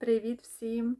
Привіт всім!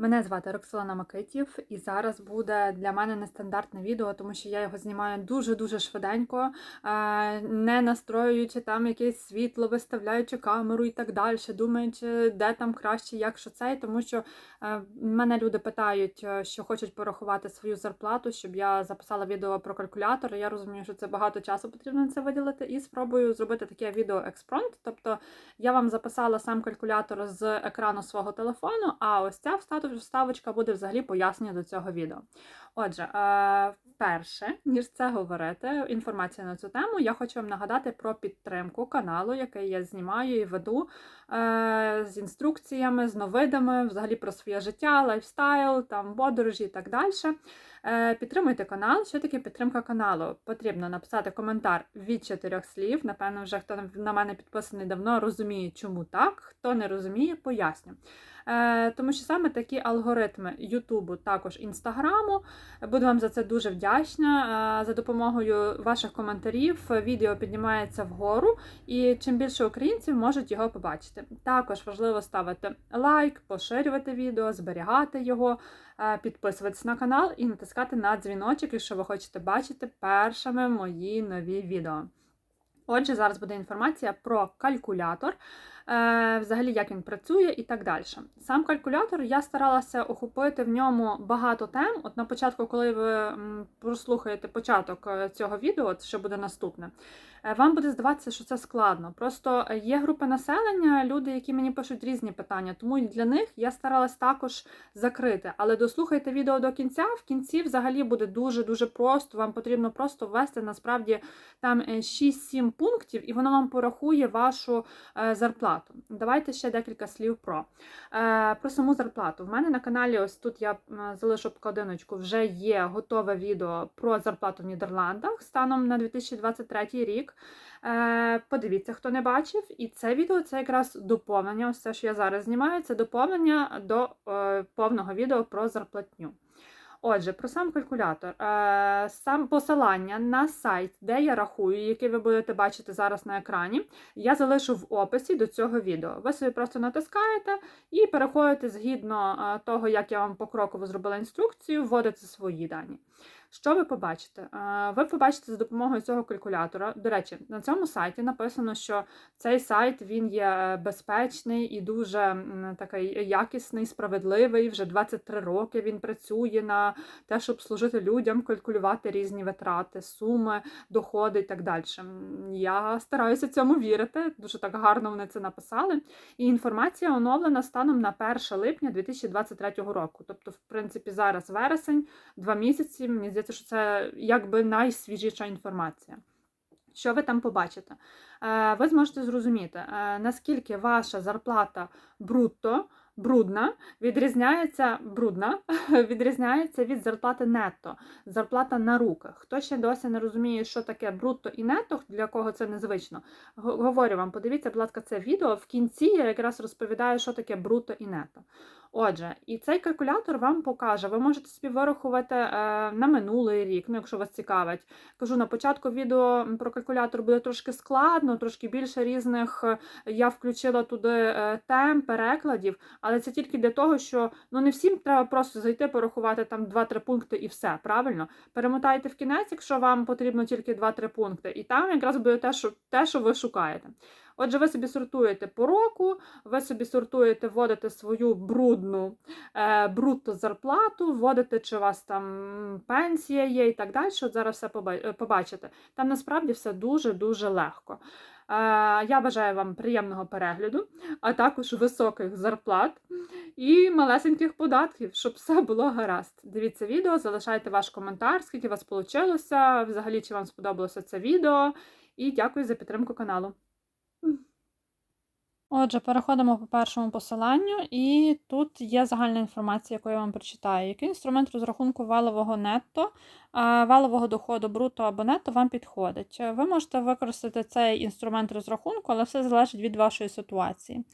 Мене звати Роксолана Макитів, і зараз буде для мене нестандартне відео, тому що я його знімаю дуже-дуже швиденько, е, не настроюючи там якесь світло, виставляючи камеру і так далі, думаючи, де там краще, як що цей, тому що е, мене люди питають, е, що хочуть порахувати свою зарплату, щоб я записала відео про калькулятор. Я розумію, що це багато часу потрібно це виділити, і спробую зробити таке відео експронт. Тобто я вам записала сам калькулятор з екрану свого телефону, а ось ця встав- вставочка буде взагалі пояснення до цього відео. Отже, е, перше, ніж це говорити, інформація на цю тему, я хочу вам нагадати про підтримку каналу, який я знімаю і веду е, з інструкціями, з новидами, взагалі про своє життя, лайфстайл, там подорожі і так далі. Е, Підтримуйте канал. Що таке підтримка каналу? Потрібно написати коментар від чотирьох слів. Напевно, вже хто на мене підписаний давно розуміє, чому так. Хто не розуміє, поясню. Е, Тому що саме такі алгоритми Ютубу, також Інстаграму. Буду вам за це дуже вдячна. Е, За допомогою ваших коментарів відео піднімається вгору, і чим більше українців можуть його побачити. Також важливо ставити лайк, поширювати відео, зберігати його, е, підписуватися на канал і натискати на дзвіночок, якщо ви хочете бачити першими мої нові відео. Отже, зараз буде інформація про калькулятор, взагалі як він працює і так далі. Сам калькулятор я старалася охопити в ньому багато тем. От на початку, коли ви прослухаєте початок е, цього відео, що буде наступне, е, вам буде здаватися, що це складно. Просто є групи населення, люди, які мені пишуть різні питання, тому для них я старалась також закрити. Але дослухайте відео до кінця. В кінці взагалі буде дуже-дуже просто. Вам потрібно просто ввести насправді там е, 6-7 пунктів, і воно вам порахує вашу е, зарплату. Давайте ще декілька слів про. Е, Про саму зарплату. В мене на каналі, ось тут я залишу обкладиночку, вже є готове відео про зарплату в Нідерландах станом на 2023 рік. Е, Подивіться, хто не бачив. І це відео це якраз доповнення. Ось це, що я зараз знімаю, це доповнення до е, повного відео про зарплатню. Отже, про сам калькулятор. Е, Сам посилання на сайт, де я рахую, який ви будете бачити зараз на екрані, я залишу в описі до цього відео. Ви собі просто натискаєте і переходите згідно е, того, як я вам покроково зробила інструкцію, вводите свої дані. Що ви побачите? Ви побачите за допомогою цього калькулятора. До речі, на цьому сайті написано, що цей сайт він є е, безпечний і дуже такий якісний, справедливий. Вже 23 роки він працює на те, щоб служити людям, калькулювати різні витрати, суми, доходи і так далі. Я стараюся цьому вірити. Дуже так гарно вони це написали. І інформація оновлена станом на 1 липня 2023 року. Тобто, в принципі, зараз вересень, два місяці. Мені здається, що це якби найсвіжіша інформація. Що ви там побачите? Е, Ви зможете зрозуміти, е, наскільки ваша зарплата брутто, брудна, відрізняється брудна, відрізняється від зарплати нетто, зарплата на руках. Хто ще досі не розуміє, що таке брутто і нетто, для кого це незвично, говорю вам, подивіться, будь ласка, це відео. В кінці я якраз розповідаю, що таке брутто і нетто. Отже, і цей калькулятор вам покаже, ви можете собі вирахувати е, на минулий рік, ну якщо вас цікавить. Кажу, на початку відео про калькулятор буде трошки складно, трошки більше різних. е, Я включила туди е, тем, перекладів, але це тільки для того, що ну не всім треба просто зайти, порахувати там 2-3 пункти і все. Правильно? Перемотайте в кінець, якщо вам потрібно тільки 2-3 пункти, і там якраз буде те, що, те, що ви шукаєте. Отже, ви собі сортуєте по року, ви собі сортуєте, вводите свою брудну е, брутто зарплату, вводите, чи у вас там пенсія є і так далі. От зараз все е, побачите. Там насправді все дуже-дуже легко. Е, я бажаю вам приємного перегляду, а також високих зарплат і малесеньких податків, щоб все було гаразд. Дивіться відео, залишайте ваш коментар, скільки у вас вийшло, взагалі, чи вам сподобалося це відео. І дякую за підтримку каналу. Отже, переходимо по першому посиланню, і тут є загальна інформація, яку я вам прочитаю. Який інструмент розрахунку валового нетто, валового доходу бруто або нетто вам підходить? Ви можете використати цей інструмент розрахунку, але все залежить від вашої ситуації.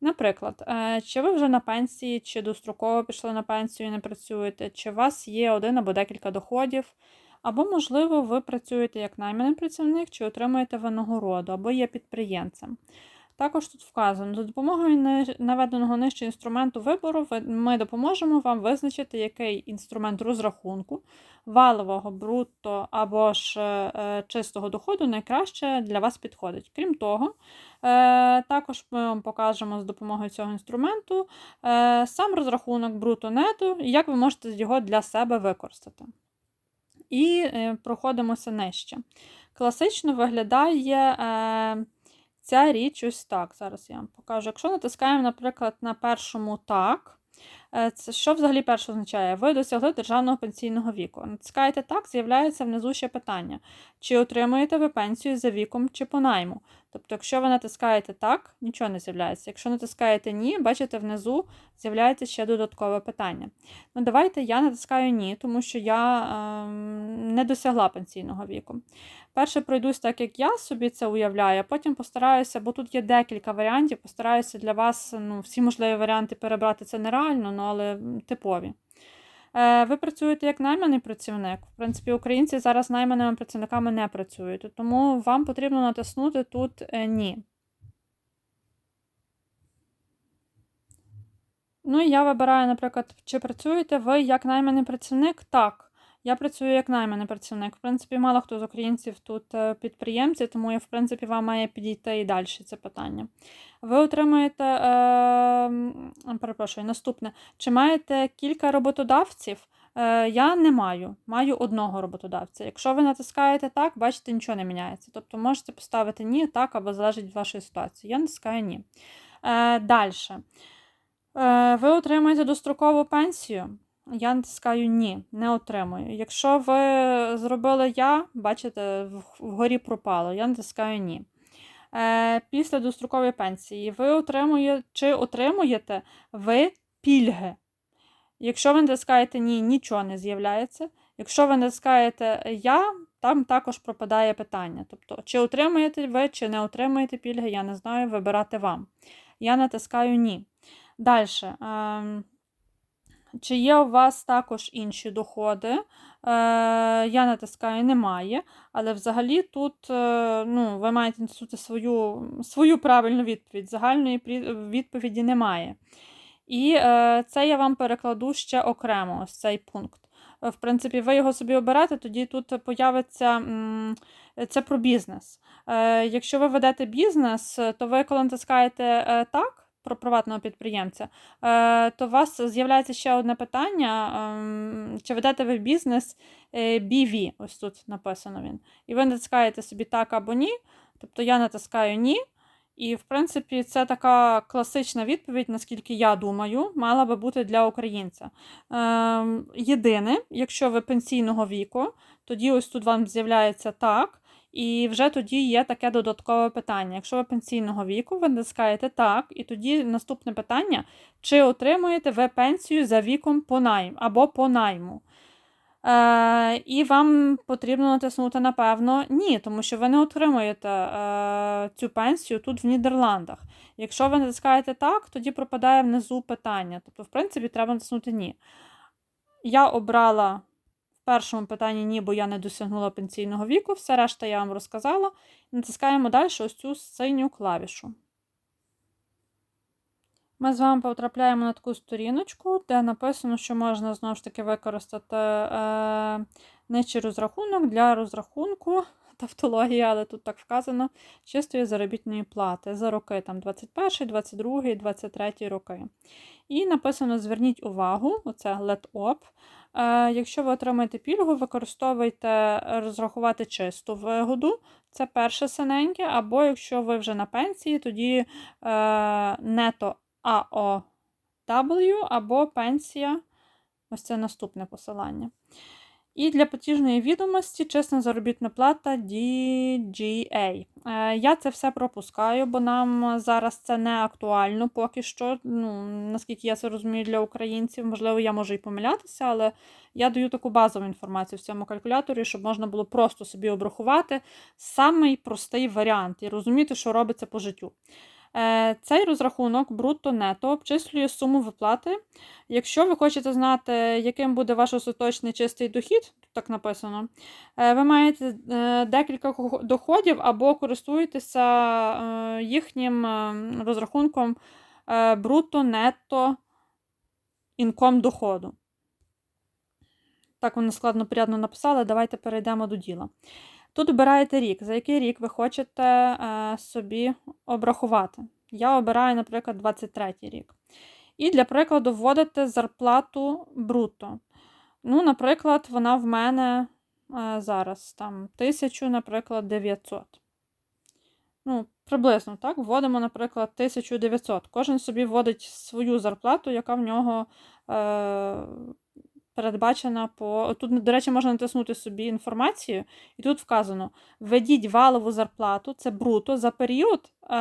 Наприклад, е, чи ви вже на пенсії, чи достроково пішли на пенсію і не працюєте, чи у вас є один або декілька доходів, або, можливо, ви працюєте як найманий працівник, чи отримуєте винагороду, або є підприємцем. Також тут вказано, за допомогою наведеного нижче інструменту вибору ми допоможемо вам визначити, який інструмент розрахунку валового, брутто або ж е, чистого доходу найкраще для вас підходить. Крім того, е, також ми вам покажемо з допомогою цього інструменту е, сам розрахунок бруто-нету і як ви можете його для себе використати. І е, проходимося нижче. Класично виглядає е, ця річ ось так. Зараз я вам покажу. Якщо натискаємо, наприклад, на першому так, це що взагалі перше означає? Ви досягли державного пенсійного віку. Натискаєте так, з'являється внизу ще питання: чи отримуєте ви пенсію за віком чи по найму? Тобто, якщо ви натискаєте так, нічого не з'являється. Якщо натискаєте ні, бачите, внизу з'являється ще додаткове питання. Ну, давайте я натискаю ні, тому що я ем, не досягла пенсійного віку. Перше пройдусь так, як я собі це уявляю, а потім постараюся, бо тут є декілька варіантів, постараюся для вас ну, всі можливі варіанти перебрати це нереально, але типові. Е, Ви працюєте як найманий працівник. В принципі, українці зараз найманими працівниками не працюють, тому вам потрібно натиснути тут е, ні. Ну і я вибираю, наприклад, чи працюєте ви як найманий працівник? Так. Я працюю як найманий працівник. В принципі, мало хто з українців тут е, підприємці, тому я, в принципі, вам має підійти і далі це питання. Ви отримуєте, е, перепрошую, наступне. Чи маєте кілька роботодавців? Е, Я не маю, маю одного роботодавця. Якщо ви натискаєте так, бачите, нічого не міняється. Тобто можете поставити ні, так, або залежить від вашої ситуації. Я натискаю ні. Е, Далі. Е, Ви отримуєте дострокову пенсію. Я натискаю ні, не отримую. Якщо ви зробили я, бачите, вгорі пропало, я натискаю ні. Е, Після дострокової пенсії ви отримує, чи отримуєте ви пільги. Якщо ви натискаєте ні, нічого не з'являється. Якщо ви натискаєте я, там також пропадає питання. Тобто, чи отримуєте ви, чи не отримуєте пільги, я не знаю, вибирати вам. Я натискаю ні. Далі. Чи є у вас також інші доходи? Е, я натискаю немає, але взагалі тут е, ну, ви маєте натиснути свою, свою правильну відповідь. Загальної відповіді немає. І е, це я вам перекладу ще окремо, ось цей пункт. Е, В принципі, ви його собі оберете, тоді тут появиться це про бізнес. Е, Якщо ви ведете бізнес, то ви, коли натискаєте так про приватного підприємця, е, то у вас з'являється ще одне питання: ем, чи ведете ви бізнес е, BV, ось тут написано він. І ви натискаєте собі так або ні. Тобто я натискаю ні. І, в принципі, це така класична відповідь, наскільки я думаю, мала би бути для українця. Ем, єдине, якщо ви пенсійного віку, тоді ось тут вам з'являється так. І вже тоді є таке додаткове питання. Якщо ви пенсійного віку, ви натискаєте так, і тоді наступне питання: чи отримуєте ви пенсію за віком по найм або по найму? Е, і вам потрібно натиснути, напевно, ні, тому що ви не отримуєте е, цю пенсію тут в Нідерландах. Якщо ви натискаєте так, тоді пропадає внизу питання. Тобто, в принципі, треба натиснути ні. Я обрала першому питанні ні, бо я не досягнула пенсійного віку, все решта я вам розказала. Натискаємо далі ось цю синю клавішу. Ми з вами потрапляємо на таку сторіночку, де написано, що можна знову ж таки використати е, нижчий розрахунок для розрахунку тавтологія, але тут так вказано, чистої заробітної плати за роки там 21, 22, 23 роки. І написано: зверніть увагу, оце let up. Е, якщо ви отримаєте пільгу, використовуйте розрахувати чисту вигоду. Це перше синеньке, або якщо ви вже на пенсії, тоді е, нето AOW або пенсія. Ось це наступне посилання. І для платіжної відомості чесна заробітна плата DGA. Е, Я це все пропускаю, бо нам зараз це не актуально поки що. Ну, наскільки я це розумію для українців, можливо, я можу і помилятися, але я даю таку базову інформацію в цьому калькуляторі, щоб можна було просто собі обрахувати самий простий варіант і розуміти, що робиться по життю. Е, Цей розрахунок брутто-нето обчислює суму виплати. Якщо ви хочете знати, яким буде ваш остаточний чистий дохід, так написано, е, ви маєте е, декілька доходів або користуєтеся їхнім розрахунком е, брутто-нетто інком доходу. Так, вони складно порядно написали. Давайте перейдемо до діла. Тут обираєте рік, за який рік ви хочете е, собі обрахувати. Я обираю, наприклад, 23 рік. І для прикладу вводите зарплату бруто. Ну, наприклад, вона в мене е, зараз там 1000, наприклад, 900. Ну, приблизно, так? Вводимо, наприклад, 1900. Кожен собі вводить свою зарплату, яка в нього е, передбачена по. Тут, до речі, можна натиснути собі інформацію, і тут вказано: введіть валову зарплату, це бруто, за період, е,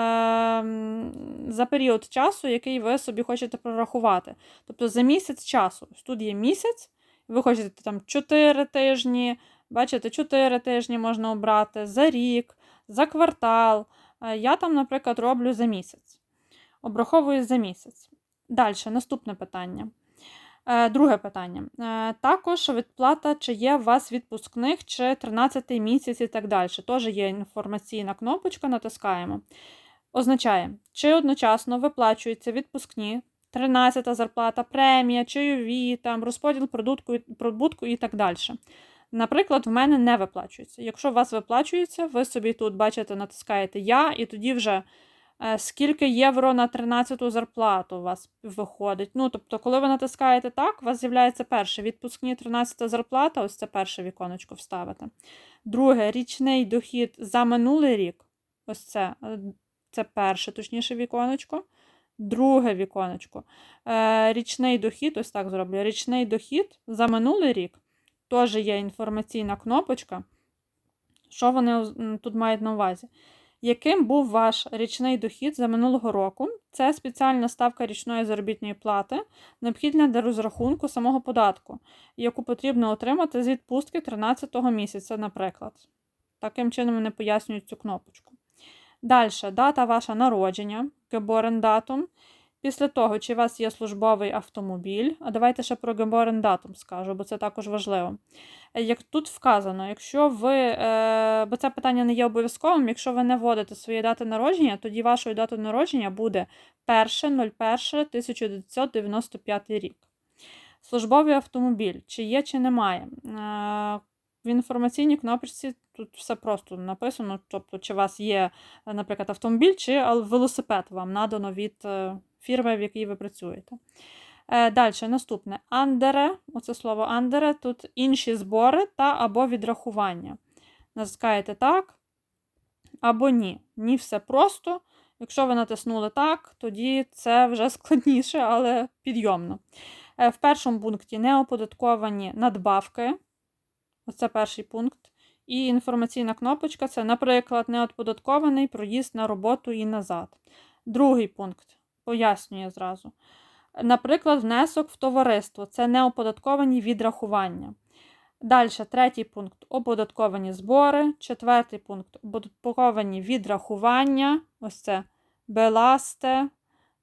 за період часу, який ви собі хочете прорахувати. Тобто за місяць часу. Тут є місяць, ви хочете там 4 тижні, бачите, 4 тижні можна обрати, за рік, за квартал. Е, Я там, наприклад, роблю за місяць. Обраховую за місяць. Далі, наступне питання. Е, Друге питання. Е, Також відплата, чи є у вас відпускних, чи 13 місяць і так далі. Теж є інформаційна кнопочка, натискаємо. Означає, чи одночасно виплачуються відпускні, 13 зарплата, премія, чайові, там, розподіл продукту, прибутку і так далі. Наприклад, в мене не виплачується. Якщо у вас виплачується, ви собі тут бачите, натискаєте Я, і тоді вже скільки євро на 13-ту зарплату у вас виходить. Ну, тобто, коли ви натискаєте так, у вас з'являється перше відпускні 13-та зарплата, ось це перше віконечко вставите. Друге річний дохід за минулий рік. Ось це, е, це перше, точніше, віконечко. Друге віконечко. Е, річний дохід, ось так зроблю. Річний дохід за минулий рік. Теж є інформаційна кнопочка. Що вони тут мають на увазі? Яким був ваш річний дохід за минулого року? Це спеціальна ставка річної заробітної плати, необхідна для розрахунку самого податку, яку потрібно отримати з відпустки 13-го місяця, наприклад. Таким чином вони пояснюють цю кнопочку. Далі, дата ваша народження, геборен-датум. Після того, чи у вас є службовий автомобіль, а давайте ще про геборен-датум скажу, бо це також важливо. Е, Як тут вказано, якщо ви, е, бо це питання не є обов'язковим, якщо ви не вводите свої дати народження, тоді вашою датою народження буде 1.01.1995 рік. Службовий автомобіль, чи є, чи немає. Е, В інформаційній кнопочці тут все просто написано, тобто, чи у вас є, наприклад, автомобіль, чи велосипед вам надано від фірми, в якій ви працюєте. Е, Далі, наступне. Андере, оце слово андере, тут інші збори та або відрахування. Натискаєте так або ні. Ні, все просто. Якщо ви натиснули так, тоді це вже складніше, але підйомно. Е, В першому пункті неоподатковані надбавки. Оце перший пункт. І інформаційна кнопочка це, наприклад, неоподаткований проїзд на роботу і назад. Другий пункт пояснює зразу. Наприклад, внесок в товариство це неоподатковані відрахування. Далі, третій пункт оподатковані збори. Четвертий пункт оподатковані відрахування. Ось це беласте.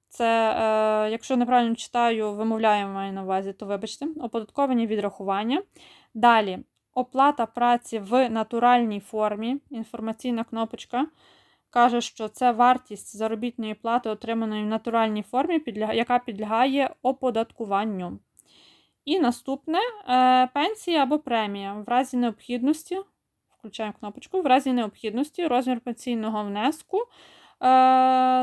Це, е, якщо неправильно читаю, вимовляємо маю на увазі, то вибачте, оподатковані відрахування. Далі оплата праці в натуральній формі. Інформаційна кнопочка каже, що це вартість заробітної плати, отриманої в натуральній формі, яка підлягає оподаткуванню. І наступне е, пенсія або премія. В разі необхідності, включаємо кнопочку, в разі необхідності розмір пенсійного внеску, е,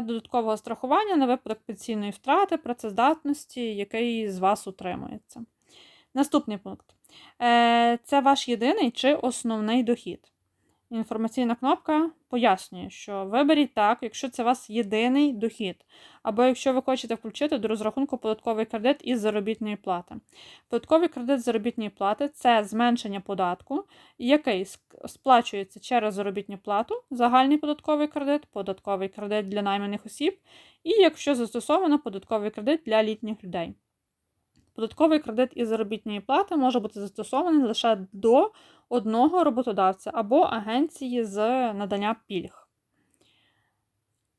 додаткового страхування на випадок пенсійної втрати, працездатності, який з вас утримується. Наступний пункт. Е, Це ваш єдиний чи основний дохід. Інформаційна кнопка пояснює, що виберіть так, якщо це у вас єдиний дохід, або якщо ви хочете включити до розрахунку податковий кредит із заробітної плати. Податковий кредит заробітної плати це зменшення податку, який сплачується через заробітну плату, загальний податковий кредит, податковий кредит для найманих осіб, і якщо застосовано податковий кредит для літніх людей. Податковий кредит із заробітної плати може бути застосований лише до одного роботодавця або агенції з надання пільг.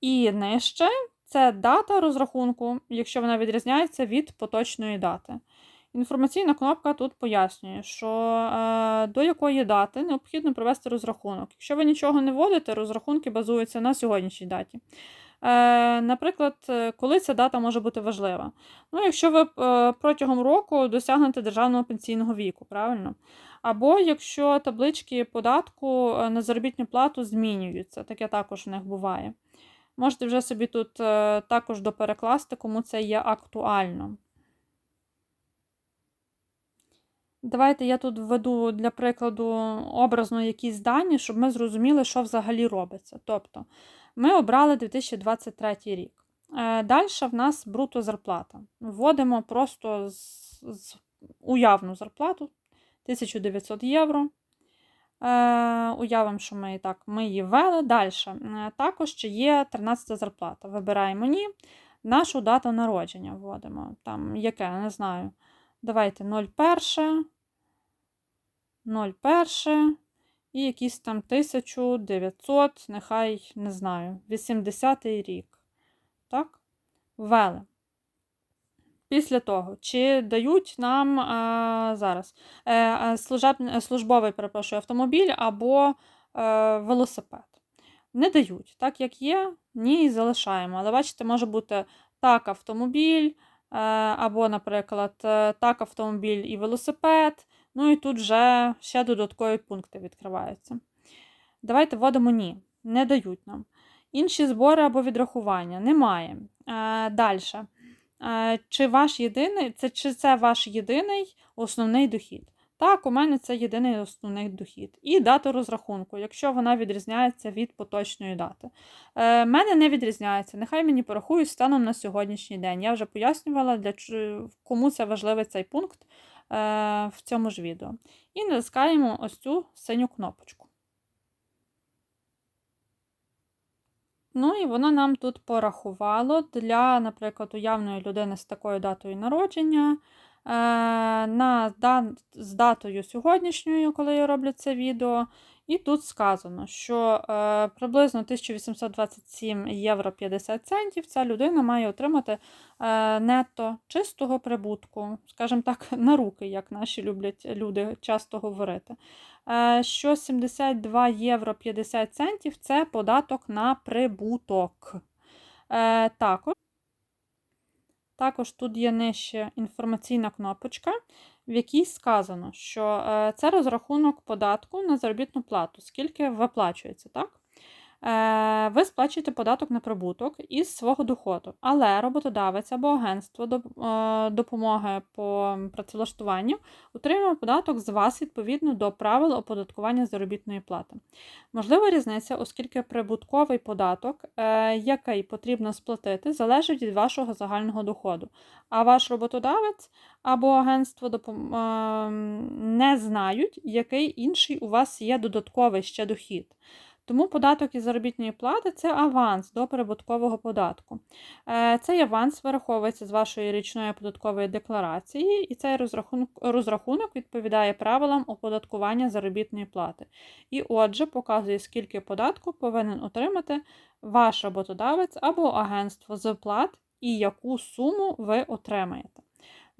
І нижче це дата розрахунку, якщо вона відрізняється від поточної дати. Інформаційна кнопка тут пояснює, що е, до якої дати необхідно провести розрахунок. Якщо ви нічого не вводите, розрахунки базуються на сьогоднішній даті. Е, Наприклад, е, коли ця дата може бути важлива? Ну, якщо ви е, протягом року досягнете державного пенсійного віку, правильно? Або якщо таблички податку на заробітну плату змінюються, таке також в них буває. Можете вже собі тут також доперекласти, кому це є актуально. Давайте я тут введу для прикладу образно якісь дані, щоб ми зрозуміли, що взагалі робиться. Тобто, ми обрали 2023 рік. Е, Далі в нас бруто зарплата. Вводимо просто з, з уявну зарплату 1900 євро. Е, Уявимо, що ми і так ми її ввели. Далі. Е, Також ще є 13 зарплата. Вибираємо ні. Нашу дату народження вводимо. Там яке, не знаю. Давайте 01, 01 і якийсь там 1900, нехай, не знаю, 80-й рік. Так? Ввели. Після того, чи дають нам а, зараз е, служеб, службовий перепрошую, автомобіль або е, велосипед. Не дають. Так як є, ні, і залишаємо. Але бачите, може бути так автомобіль, е, або, наприклад, е, так автомобіль і велосипед. Ну і тут вже ще додаткові пункти відкриваються. Давайте вводимо ні. Не дають нам. Інші збори або відрахування немає. Е, Далі. Е, Чи ваш єдиний, це, чи це ваш єдиний основний дохід? Так, у мене це єдиний основний дохід. І дата розрахунку, якщо вона відрізняється від поточної дати. Е, мене не відрізняється. Нехай мені порахують станом на сьогоднішній день. Я вже пояснювала, для кому це важливий цей пункт в цьому ж відео. І натискаємо ось цю синю кнопочку. Ну, і воно нам тут порахувало для, наприклад, уявної людини з такою датою народження. е, На, з датою сьогоднішньою, коли я роблю це відео. І тут сказано, що е, приблизно 1827 євро 50 центів ця людина має отримати е, нетто чистого прибутку, скажімо так, на руки, як наші люблять люди часто говорити. Е, що 72 євро 50 центів це податок на прибуток. Також також тут є нижче інформаційна кнопочка, в якій сказано, що е, це розрахунок податку на заробітну плату, скільки виплачується, так? Е, Ви сплачуєте податок на прибуток із свого доходу, але роботодавець або агентство е, допомоги по працевлаштуванню отримує податок з вас відповідно до правил оподаткування заробітної плати. Можлива різниця, оскільки прибутковий податок, е, який потрібно сплатити, залежить від вашого загального доходу. А ваш роботодавець або агентство не знають, який інший у вас є додатковий ще дохід. Тому податок із заробітної плати це аванс до прибуткового податку. Е, Цей аванс вираховується з вашої річної податкової декларації, і цей розрахунок, відповідає правилам оподаткування заробітної плати. І отже, показує, скільки податку повинен отримати ваш роботодавець або агентство з плат і яку суму ви отримаєте.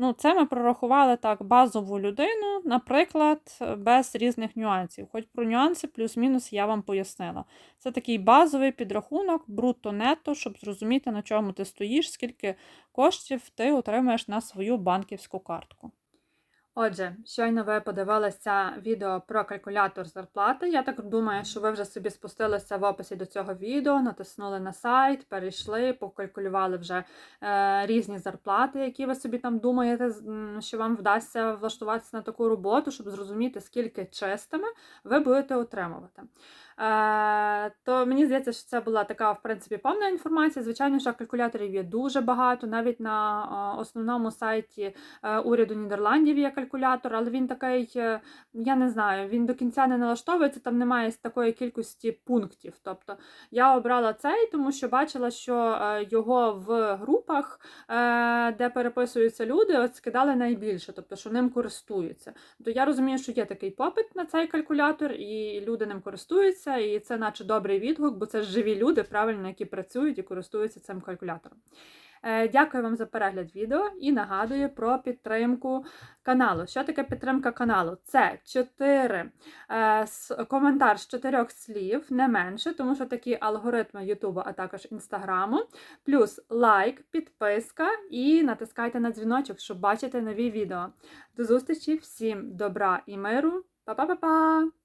Ну, Це ми прорахували так базову людину, наприклад, без різних нюансів. Хоч про нюанси плюс-мінус я вам пояснила. Це такий базовий підрахунок, брутто-нетто, щоб зрозуміти, на чому ти стоїш, скільки коштів ти отримаєш на свою банківську картку. Отже, щойно ви подивилися відео про калькулятор зарплати. Я так думаю, що ви вже собі спустилися в описі до цього відео, натиснули на сайт, перейшли, покалькулювали вже е, різні зарплати, які ви собі там думаєте, що вам вдасться влаштуватися на таку роботу, щоб зрозуміти, скільки чистими ви будете отримувати. Е, то мені здається, що це була така, в принципі, повна інформація. Звичайно, що калькуляторів є дуже багато. Навіть на е, основному сайті е, уряду Нідерландів є калькулятор, але він такий, я не знаю, він до кінця не налаштовується, там немає такої кількості пунктів. Тобто я обрала цей, тому що бачила, що його в групах, де переписуються люди, от скидали найбільше, тобто що ним користуються. То я розумію, що є такий попит на цей калькулятор, і люди ним користуються. Подобається, і це наче добрий відгук, бо це живі люди, правильно, які працюють і користуються цим калькулятором. Е, Дякую вам за перегляд відео і нагадую про підтримку каналу. Що таке підтримка каналу? Це 4 е, коментар з чотирьох слів, не менше, тому що такі алгоритми Ютубу, а також Інстаграму. Плюс лайк, підписка і натискайте на дзвіночок, щоб бачити нові відео. До зустрічі, всім добра і миру. Па-па-па-па!